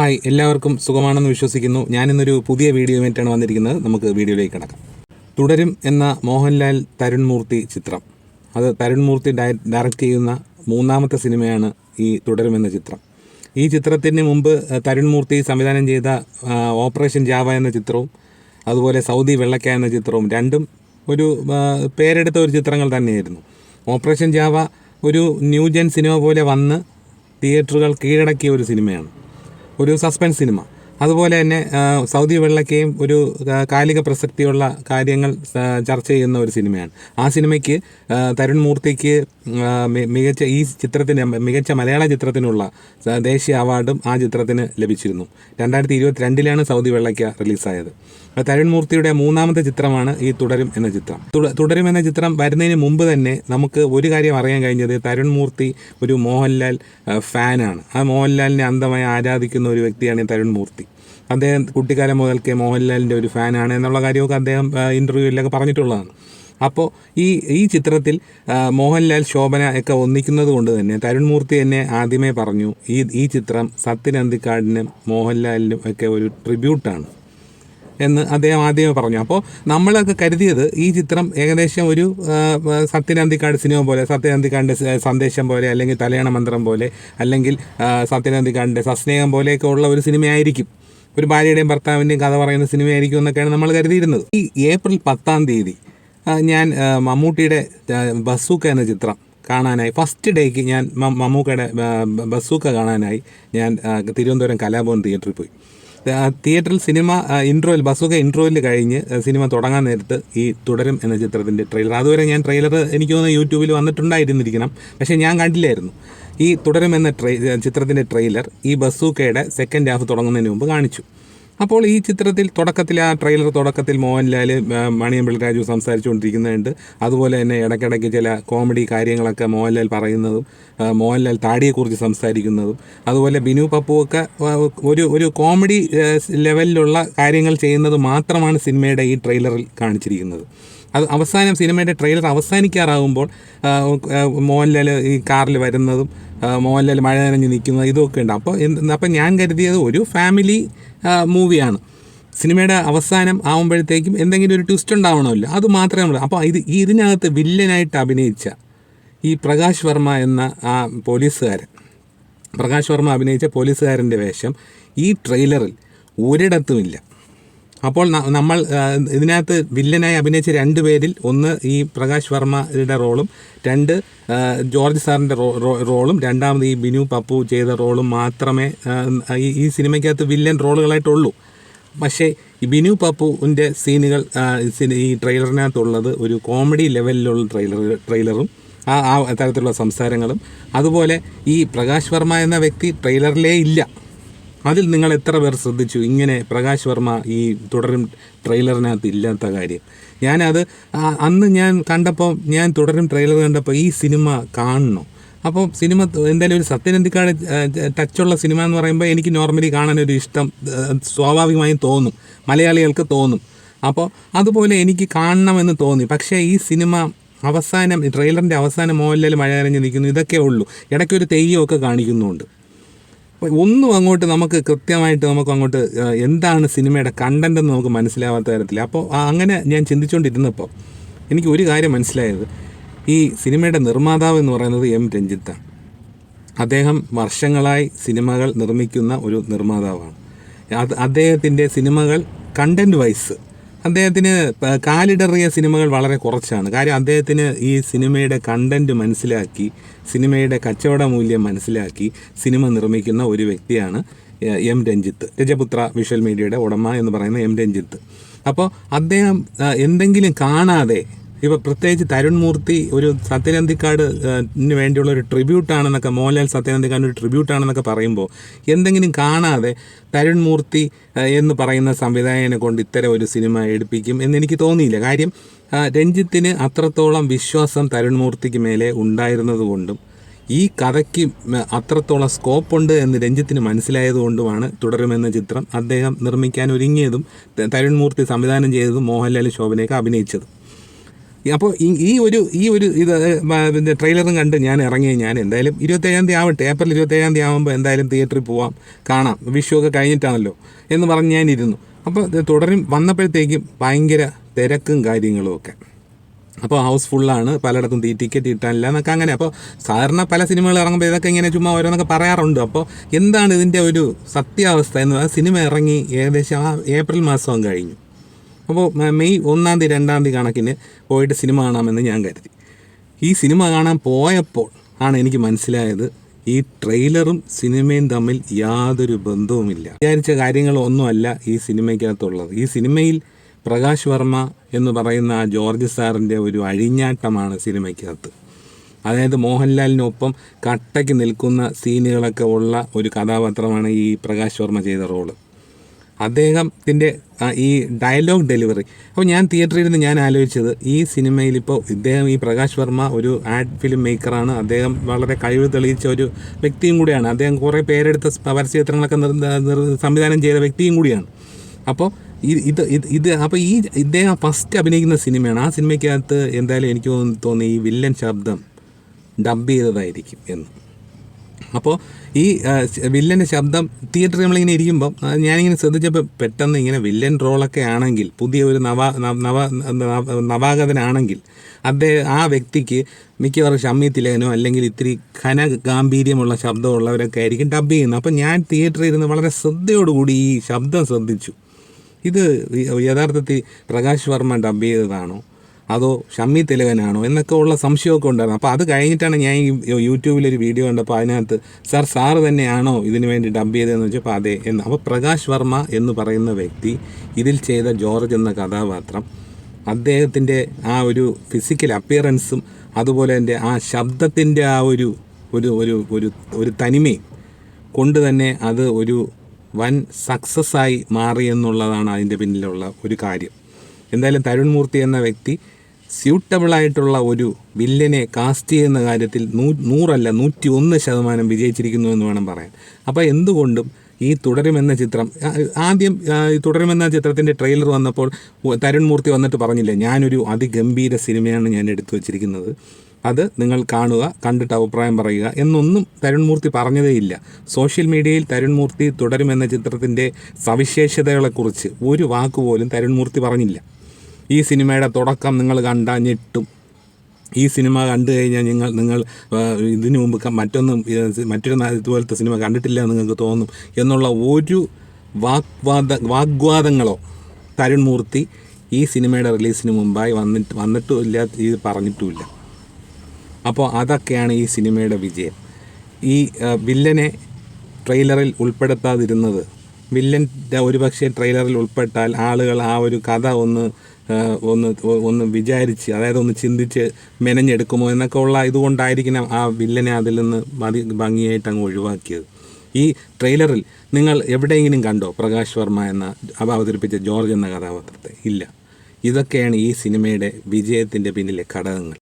Hi എല്ലാവർക്കും സുഖമാണെന്ന് വിശ്വസിക്കുന്നു. ഞാനിന്നൊരു പുതിയ വീഡിയോയുമായിട്ടാണ് വന്നിരിക്കുന്നത്. നമുക്ക് വീഡിയോയിലേക്ക് കിടക്കാം. തുടരും എന്ന മോഹൻലാൽ തരുൺമൂർത്തി ചിത്രം. അത് തരുൺമൂർത്തി ഡയ ഡയറക്റ്റ് ചെയ്യുന്ന മൂന്നാമത്തെ സിനിമയാണ് ഈ തുടരും എന്ന ചിത്രം. ഈ ചിത്രത്തിന് മുമ്പ് തരുൺമൂർത്തി തരുൺ മൂർത്തി സംവിധാനം ചെയ്ത ഓപ്പറേഷൻ ജാവ എന്ന ചിത്രവും അതുപോലെ സൗദി വെള്ളക്ക എന്ന ചിത്രവും രണ്ടും ഒരു പേരെടുത്ത ഒരു ചിത്രങ്ങൾ തന്നെയായിരുന്നു. ഓപ്പറേഷൻ ജാവ ഒരു ന്യൂജൻ സിനിമ പോലെ വന്ന് തിയേറ്ററുകൾ കീഴടക്കിയ ഒരു സിനിമയാണ്. ഒരു സസ്പെൻസ് സിനിമ അതുപോലെ തന്നെ സൗദി വെള്ളക്കയും ഒരു കാലിക പ്രസക്തിയുള്ള കാര്യങ്ങൾ ചർച്ച ചെയ്യുന്ന ഒരു സിനിമയാണ്. ആ സിനിമയ്ക്ക് തരുൺ മൂർത്തിക്ക് മികച്ച ഈ ചിത്രത്തിന് മികച്ച മലയാള ചിത്രത്തിനുള്ള ദേശീയ അവാർഡും ആ ചിത്രത്തിന് ലഭിച്ചിരുന്നു. രണ്ടായിരത്തി ഇരുപത്തിരണ്ടിലാണ് സൗദി വെള്ളയ്ക്ക റിലീസായത്. തരുൺ മൂർത്തിയുടെ മൂന്നാമത്തെ ചിത്രമാണ് ഈ തുടരും എന്ന ചിത്രം. തുടരും എന്ന ചിത്രം വരുന്നതിന് മുമ്പ് തന്നെ നമുക്ക് ഒരു കാര്യം അറിയാൻ കഴിഞ്ഞത് തരുൺ മൂർത്തി ഒരു മോഹൻലാൽ ഫാനാണ്. ആ മോഹൻലാലിനെ അന്ധമായി ആരാധിക്കുന്ന ഒരു വ്യക്തിയാണ് തരുൺ മൂർത്തി. അദ്ദേഹം കുട്ടിക്കാലം മുതൽക്കേ മോഹൻലാലിന്റെ ഒരു ഫാനാണ് എന്നുള്ള കാര്യമൊക്കെ അദ്ദേഹം ഇന്റർവ്യൂവിലൊക്കെ പറഞ്ഞിട്ടുള്ളതാണ്. അപ്പോൾ ഈ ഈ ചിത്രത്തിൽ മോഹൻലാൽ ശോഭന ഒക്കെ ഒന്നിക്കുന്നത് കൊണ്ട് തന്നെ തരുൺ മൂർത്തി എന്നെ ആദ്യമേ പറഞ്ഞു ഈ ഈ ചിത്രം സത്യൻ അന്തിക്കാടിനും മോഹൻലാലിനും ഒക്കെ ഒരു ട്രിബ്യൂട്ടാണ് എന്ന് അദ്ദേഹം ആദ്യമേ പറഞ്ഞു. അപ്പോൾ നമ്മളൊക്കെ കരുതിയത് ഈ ചിത്രം ഏകദേശം ഒരു സത്യനന്ദിക്കാട് സിനിമ പോലെ സത്യനന്ദിക്കാടിന്റെ സന്ദേശം പോലെ അല്ലെങ്കിൽ തലയണ മന്ത്രം പോലെ അല്ലെങ്കിൽ സത്യനന്ദിക്കാടിന്റെ സസ്നേഹം പോലെയൊക്കെ ഉള്ള ഒരു സിനിമയായിരിക്കും. ഒരു ഭാര്യയുടെയും ഭർത്താവിന്റെയും കഥ പറയുന്ന സിനിമയായിരിക്കും എന്നൊക്കെയാണ് നമ്മൾ കരുതിയിരുന്നത്. ഈ ഏപ്രിൽ പത്താം തീയതി ഞാൻ മമ്മൂട്ടിയുടെ ബസൂക്ക എന്ന ചിത്രം കാണാനായി ഫസ്റ്റ് ഡേക്ക് ഞാൻ മമ്മൂക്കയുടെ ബസൂക്ക കാണാനായി ഞാൻ തിരുവനന്തപുരം കലാഭവൻ തിയേറ്ററിൽ പോയി. തിയേറ്ററിൽ സിനിമ ഇൻട്രോയിൽ ബസൂക്ക ഇൻട്രോയിൽ കഴിഞ്ഞ് സിനിമ തുടങ്ങാൻ നേരത്ത് ഈ തുടരും എന്ന ചിത്രത്തിന്റെ ട്രെയിലർ അതുവരെ ഞാൻ ട്രെയിലർ എനിക്ക് തോന്നുന്നു യൂട്യൂബിൽ വന്നിട്ടുണ്ടായിരുന്നിരിക്കണം. പക്ഷേ ഞാൻ കണ്ടില്ലായിരുന്നു. ഈ തുടരുമെന്ന ട്രെ ചിത്രത്തിന്റെ ട്രെയിലർ ഈ ബസൂക്കയുടെ സെക്കൻഡ് ഹാഫ് തുടങ്ങുന്നതിന് മുമ്പ് കാണിച്ചു. അപ്പോൾ ഈ ചിത്രത്തിൽ തുടക്കത്തിൽ ആ ട്രെയിലർ തുടക്കത്തിൽ മോഹൻലാൽ ആ, മണിയമ്പിള രാജു സംസാരിച്ചുകൊണ്ടിരിക്കുന്നുണ്ട് അതുപോലെ തന്നെ ഇടയ്ക്കിടയ്ക്ക് ചില കോമഡി കാര്യങ്ങളൊക്കെ മോഹൻലാൽ പറയുന്നതും മോഹൻലാൽ താടിയെക്കുറിച്ച് സംസാരിക്കുന്നതും. അതുപോലെ ബിനു പപ്പുവൊക്കെ ഒരു ഒരു കോമഡി ലെവലിലുള്ള കാര്യങ്ങൾ ചെയ്യുന്നത് മാത്രമാണ് സിനിമയുടെ ഈ ട്രെയിലറിൽ കാണിച്ചിരിക്കുന്നത്. അത് അവസാനം സിനിമയുടെ ട്രെയിലർ ആ, മോഹൻലാൽ ഈ കാറിൽ വരുന്നതും മോഹൻലാൽ മഴ നനഞ്ഞ് നിൽക്കുന്നത് ഇതൊക്കെ ഉണ്ട്. അപ്പോൾ അപ്പം ഞാൻ കരുതിയത് ഒരു ഫാമിലി മൂവിയാണ്. സിനിമയുടെ അവസാനം ആകുമ്പോഴത്തേക്കും എന്തെങ്കിലും ഒരു ട്വിസ്റ്റ് ഉണ്ടാവണമല്ലോ. അത് മാത്രമേ ഉള്ളൂ. അപ്പോൾ ഇത് ഇതിനകത്ത് വില്ലനായിട്ട് അഭിനയിച്ച ഈ പ്രകാശ് വർമ്മ എന്ന ആ പോലീസുകാരൻ പ്രകാശ് വർമ്മ അഭിനയിച്ച പോലീസുകാരന്റെ വേഷം ഈ ട്രെയിലറിൽ ഒരിടത്തുമില്ല. അപ്പോൾ നമ്മൾ ഇതിനകത്ത് വില്ലനായി അഭിനയിച്ച രണ്ട് പേരിൽ ഒന്ന് ഈ പ്രകാശ് വർമ്മയുടെ റോളും രണ്ട് ജോർജ് സാറിന്റെ റോളും രണ്ടാമത് ഈ ബിനു പപ്പു ചെയ്ത റോളും മാത്രമേ ഈ സിനിമയ്ക്കകത്ത് വില്ലൻ റോളുകളായിട്ടുള്ളൂ. പക്ഷേ ഈ ബിനു പപ്പുവിന്റെ സീനുകൾ ഈ ട്രെയിലറിനകത്തുള്ളത് ഒരു കോമഡി ലെവലിലുള്ള ട്രെയിലർ ട്രെയിലറും ആ ആ തരത്തിലുള്ള സംസാരങ്ങളും. അതുപോലെ ഈ പ്രകാശ് വർമ്മ എന്ന വ്യക്തി ട്രെയിലറിലേ ഇല്ല. അതിൽ നിങ്ങൾ എത്ര പേർ ശ്രദ്ധിച്ചു? ഇങ്ങനെ പ്രകാശ് വർമ്മ ഈ തുടരും ട്രെയിലറിനകത്ത് ഇല്ലാത്ത കാര്യം. ഞാനത് അന്ന് ഞാൻ കണ്ടപ്പോൾ ഞാൻ തുടരും ട്രെയിലർ കണ്ടപ്പോൾ ഈ സിനിമ കാണണം. അപ്പോൾ സിനിമ എന്തായാലും ഒരു സത്യനന്ദിക്കാട് ടച്ചുള്ള സിനിമ എന്ന് പറയുമ്പോൾ എനിക്ക് നോർമലി കാണാനൊരു ഇഷ്ടം സ്വാഭാവികമായും തോന്നും. മലയാളികൾക്ക് തോന്നും. അപ്പോൾ അതുപോലെ എനിക്ക് കാണണമെന്ന് തോന്നി. പക്ഷേ ഈ സിനിമ അവസാനം ട്രെയിലറിന്റെ അവസാനം മോഹൻലാൽ മഴ അരഞ്ഞ് നിൽക്കുന്നു. ഇതൊക്കെ ഉള്ളൂ. ഇടയ്ക്കൊരു തെയ്യമൊക്കെ കാണിക്കുന്നുണ്ട്. ഒന്നും അങ്ങോട്ട് നമുക്ക് കൃത്യമായിട്ട് നമുക്ക് അങ്ങോട്ട് എന്താണ് സിനിമയുടെ കണ്ടന്റ് എന്ന് നമുക്ക് മനസ്സിലാവാത്ത തരത്തിൽ അപ്പോൾ അങ്ങനെ ഞാൻ ചിന്തിച്ചുകൊണ്ടിരുന്നപ്പോൾ എനിക്ക് ഒരു കാര്യം മനസ്സിലായത്. ഈ സിനിമയുടെ നിർമ്മാതാവ് എന്ന് പറയുന്നത് എം രഞ്ജിത്താണ് അദ്ദേഹം വർഷങ്ങളായി സിനിമകൾ നിർമ്മിക്കുന്ന ഒരു നിർമ്മാതാവാണ്. അദ്ദേഹത്തിന്റെ സിനിമകൾ കണ്ടന്റ് വൈസ് അദ്ദേഹത്തിന് കാലിടറിയ സിനിമകൾ വളരെ കുറച്ചാണ്. കാര്യം അദ്ദേഹത്തിന് ഈ സിനിമയുടെ കണ്ടന്റ് മനസ്സിലാക്കി സിനിമയുടെ കച്ചവട മൂല്യം മനസ്സിലാക്കി സിനിമ നിർമ്മിക്കുന്ന ഒരു വ്യക്തിയാണ് എം രഞ്ജിത്ത്. രജപുത്ര വിഷ്വൽ മീഡിയയുടെ ഉടമ എന്ന് പറയുന്ന എം രഞ്ജിത്ത്. അപ്പോൾ അദ്ദേഹം എന്തെങ്കിലും കാണാതെ ഇപ്പോൾ പ്രത്യേകിച്ച് തരുൺ മൂർത്തി ഒരു സത്യനന്ദിക്കാട് വേണ്ടിയുള്ള ഒരു ട്രിബ്യൂട്ടാണെന്നൊക്കെ മോഹൻലാൽ സത്യനന്ദിക്കാടിന് ഒരു ട്രിബ്യൂട്ടാണെന്നൊക്കെ പറയുമ്പോൾ എന്തെങ്കിലും കാണാതെ തരുൺ മൂർത്തി എന്ന് പറയുന്ന സംവിധായകനെ കൊണ്ട് ഇത്തരം ഒരു സിനിമ എടുപ്പിക്കും എന്ന് എനിക്ക് തോന്നിയില്ല. കാര്യം രഞ്ജിത്തിന് അത്രത്തോളം വിശ്വാസം തരുൺ മൂർത്തിക്ക് മേലെ ഉണ്ടായിരുന്നതുകൊണ്ടും ഈ കഥയ്ക്ക് അത്രത്തോളം സ്കോപ്പുണ്ട് എന്ന് രഞ്ജിത്തിന് മനസ്സിലായതുകൊണ്ടുമാണ് തുടരുമെന്ന ചിത്രം അദ്ദേഹം നിർമ്മിക്കാൻ ഒരുങ്ങിയതും തരുൺമൂർത്തി തരുൺ മൂർത്തി സംവിധാനം ചെയ്തതും മോഹൻലാൽ ശോഭനയൊക്കെ അഭിനയിച്ചതും. അപ്പോൾ ഈ ഒരു ഈ ഒരു ഇത് പിന്നെ ട്രെയിലറും കണ്ട് ഞാൻ ഇറങ്ങി. ഞാൻ എന്തായാലും ഇരുപത്തേഴാം തീയതി ആവട്ടെ. ഏപ്രിൽ ഇരുപത്തേഴാം തീയതി ആകുമ്പോൾ എന്തായാലും തിയേറ്ററിൽ പോവാം. കാണാം. വിഷു ഒക്കെ കഴിഞ്ഞിട്ടാണല്ലോ എന്ന് പറഞ്ഞ് ഞാനിരുന്നു അപ്പോൾ തുടരും. വന്നപ്പോഴത്തേക്കും ഭയങ്കര തിരക്കും കാര്യങ്ങളും ഒക്കെ. അപ്പോൾ ഹൗസ് ഫുള്ളാണ് പലയിടത്തും തീ ടിക്കറ്റ് കിട്ടാനില്ല എന്നൊക്കെ അങ്ങനെ. അപ്പോൾ സാധാരണ പല സിനിമകൾ ഇറങ്ങുമ്പോൾ ഇതൊക്കെ ഇങ്ങനെ ചുമ്മാ ഓരോന്നൊക്കെ പറയാറുണ്ട്. അപ്പോൾ എന്താണ് ഇതിന്റെ ഒരു സത്യാവസ്ഥ എന്ന് സിനിമ ഇറങ്ങി ഏകദേശം ആ ഏപ്രിൽ മാസം കഴിഞ്ഞു. അപ്പോൾ മെയ് ഒന്നാം തീയതി രണ്ടാം തീയതി കണക്കിന് പോയിട്ട് സിനിമ കാണാമെന്ന് ഞാൻ കരുതി. ഈ സിനിമ കാണാൻ പോയപ്പോൾ ആണ് എനിക്ക് മനസ്സിലായത് ഈ ട്രെയിലറും സിനിമയും തമ്മിൽ യാതൊരു ബന്ധവുമില്ല. വിചാരിച്ച കാര്യങ്ങളൊന്നുമല്ല ഈ സിനിമയ്ക്കകത്തുള്ളത്. ഈ സിനിമയിൽ പ്രകാശ് വർമ്മ എന്ന് പറയുന്ന ആ ജോർജ് സാറിന്റെ ഒരു അഴിഞ്ഞാട്ടമാണ് സിനിമയ്ക്കകത്ത്. അതായത് മോഹൻലാലിനൊപ്പം കട്ടയ്ക്ക് നിൽക്കുന്ന സീനുകളൊക്കെ ഉള്ള ഒരു കഥാപാത്രമാണ് ഈ പ്രകാശ് വർമ്മ ചെയ്ത റോൾ. അദ്ദേഹത്തിന്റെ ഈ ഡയലോഗ് ഡെലിവറി. അപ്പോൾ ഞാൻ തിയേറ്ററിൽ നിന്ന് ഞാൻ ആലോചിച്ചത് ഈ സിനിമയിൽ ഇപ്പോൾ ഇദ്ദേഹം ഈ പ്രകാശ് വർമ്മ ഒരു ആഡ് ഫിലിം മേക്കറാണ്. അദ്ദേഹം വളരെ കഴിവ് തെളിയിച്ച ഒരു വ്യക്തിയും കൂടിയാണ്. അദ്ദേഹം കുറേ പേരെടുത്ത പരസ്യചിത്രങ്ങളൊക്കെ സംവിധാനം ചെയ്ത വ്യക്തിയും കൂടിയാണ്. അപ്പോൾ ഇത് ഇത് ഇത് അപ്പോൾ ഈ ഇദ്ദേഹം ഫസ്റ്റ് അഭിനയിക്കുന്ന സിനിമയാണ്. ആ സിനിമയ്ക്കകത്ത് എന്തായാലും എനിക്ക് തോന്നുന്നു തോന്നി ഈ വില്ലൻ ശബ്ദം ഡബ് ചെയ്തതായിരിക്കും എന്ന്. അപ്പോൾ ഈ വില്ലന്റെ ശബ്ദം തിയേറ്ററിൽ നമ്മളിങ്ങനെ ഇരിക്കുമ്പം ഞാനിങ്ങനെ ശ്രദ്ധിച്ചപ്പോൾ പെട്ടെന്ന് ഇങ്ങനെ വില്ലൻ റോളൊക്കെ ആണെങ്കിൽ പുതിയ ഒരു നവ നവ നവ- നവാഗതനാണെങ്കിൽ അദ്ദേഹം ആ വ്യക്തിക്ക് മിക്കവാറും ഷമ്മി തിലകനോ അല്ലെങ്കിൽ ഇത്തിരി ഘന ഗാംഭീര്യമുള്ള ശബ്ദമുള്ളവരൊക്കെ ആയിരിക്കും ഡബ് ചെയ്യുന്നത്. അപ്പോൾ ഞാൻ തിയേറ്ററിൽ ഇരുന്ന് വളരെ ശ്രദ്ധയോടുകൂടി ഈ ശബ്ദം ശ്രദ്ധിച്ചു. ഇത് യഥാർത്ഥത്തിൽ പ്രകാശ് വർമ്മ ഡബ് ചെയ്തതാണോ? അതോ ഷമ്മി തിലകനാണോ എന്നൊക്കെ ഉള്ള സംശയമൊക്കെ ഉണ്ടായിരുന്നു. അപ്പോൾ അത് കഴിഞ്ഞിട്ടാണ് ഞാൻ ഈ യൂട്യൂബിലൊരു വീഡിയോ കണ്ടപ്പോൾ അതിനകത്ത് സാർ സാറ് തന്നെയാണോ ഇതിനു വേണ്ടി ഡബ് ചെയ്തതെന്ന് വെച്ചപ്പോൾ അതെ എന്ന്. അപ്പോൾ പ്രകാശ് വർമ്മ എന്ന് പറയുന്ന വ്യക്തി ഇതിൽ ചെയ്ത ജോർജ് എന്ന കഥാപാത്രം അദ്ദേഹത്തിന്റെ ആ ഒരു ഫിസിക്കൽ അപ്പിയറൻസും അതുപോലെ എന്റെ ആ ശബ്ദത്തിന്റെ ആ ഒരു ഒരു ഒരു ഒരു ഒരു തനിമയും കൊണ്ട് തന്നെ അത് ഒരു വൻ സക്സസ്സായി മാറിയെന്നുള്ളതാണ് അതിന്റെ പിന്നിലുള്ള ഒരു കാര്യം. എന്തായാലും തരുൺ മൂർത്തി എന്ന വ്യക്തി സ്യൂട്ടബിൾ ആയിട്ടുള്ള ഒരു വില്ലനെ കാസ്റ്റ് ചെയ്യുന്ന കാര്യത്തിൽ നൂ നൂറല്ല നൂറ്റി ഒന്ന് ശതമാനം വിജയിച്ചിരിക്കുന്നു എന്ന് വേണം പറയാൻ. അപ്പോൾ എന്തുകൊണ്ടും ഈ തുടരുമെന്ന ചിത്രം ആദ്യം ഈ തുടരുമെന്ന ചിത്രത്തിന്റെ ട്രെയിലർ വന്നപ്പോൾ തരുൺ മൂർത്തി വന്നിട്ട് പറഞ്ഞില്ലേ ഞാനൊരു അതിഗംഭീര സിനിമയാണ് ഞാൻ എടുത്തു വച്ചിരിക്കുന്നത്. അത് നിങ്ങൾ കാണുക കണ്ടിട്ട് അഭിപ്രായം പറയുക എന്നൊന്നും തരുൺമൂർത്തി പറഞ്ഞതേയില്ല സോഷ്യൽ മീഡിയയിൽ തരുൺമൂർത്തി തുടരുമെന്ന ചിത്രത്തിന്റെ സവിശേഷതകളെക്കുറിച്ച് ഒരു വാക്ക് പോലും തരുൺ മൂർത്തി പറഞ്ഞില്ല. ഈ സിനിമയുടെ തുടക്കം നിങ്ങൾ കണ്ടാൽ ഞെട്ടും ഈ സിനിമ കണ്ടു കഴിഞ്ഞാൽ നിങ്ങൾ നിങ്ങൾ ഇതിനു മുമ്പ് മറ്റൊന്നും മറ്റൊരു ഇതുപോലത്തെ സിനിമ കണ്ടിട്ടില്ല നിങ്ങൾക്ക് തോന്നും എന്നുള്ള ഒരു വാഗ്വാദ വാഗ്വാദങ്ങളോ തരുൺ മൂർത്തി ഈ സിനിമയുടെ റിലീസിന് മുമ്പായി വന്നിട്ട് വന്നിട്ടും ഇല്ല ഇത് പറഞ്ഞിട്ടുമില്ല. അപ്പോൾ അതൊക്കെയാണ് ഈ സിനിമയുടെ വിജയം. ഈ വില്ലനെ ട്രെയിലറിൽ ഉൾപ്പെടുത്താതിരുന്നത് വില്ലന്റെ ഒരുപക്ഷെ ട്രെയിലറിൽ ഉൾപ്പെട്ടാൽ ആളുകൾ ആ ഒരു കഥ ഒന്ന് ഒന്ന് ഒന്ന് വിചാരിച്ച് അതായത് ഒന്ന് ചിന്തിച്ച് മെനഞ്ഞെടുക്കുമോ എന്നൊക്കെ ഉള്ള ഇതുകൊണ്ടായിരിക്കണം ആ വില്ലനെ അതിൽ നിന്ന് ഭംഗിയായിട്ട് അങ്ങ് ഒഴിവാക്കിയത്. ഈ ട്രെയിലറിൽ നിങ്ങൾ എവിടെയെങ്കിലും കണ്ടോ പ്രകാശ് വർമ്മ എന്ന അവ അവതരിപ്പിച്ച ജോർജ് എന്ന കഥാപാത്രത്തെ? ഇല്ല. ഇതൊക്കെയാണ് ഈ സിനിമയുടെ വിജയത്തിന്റെ പിന്നിലെ ഘടകങ്ങൾ.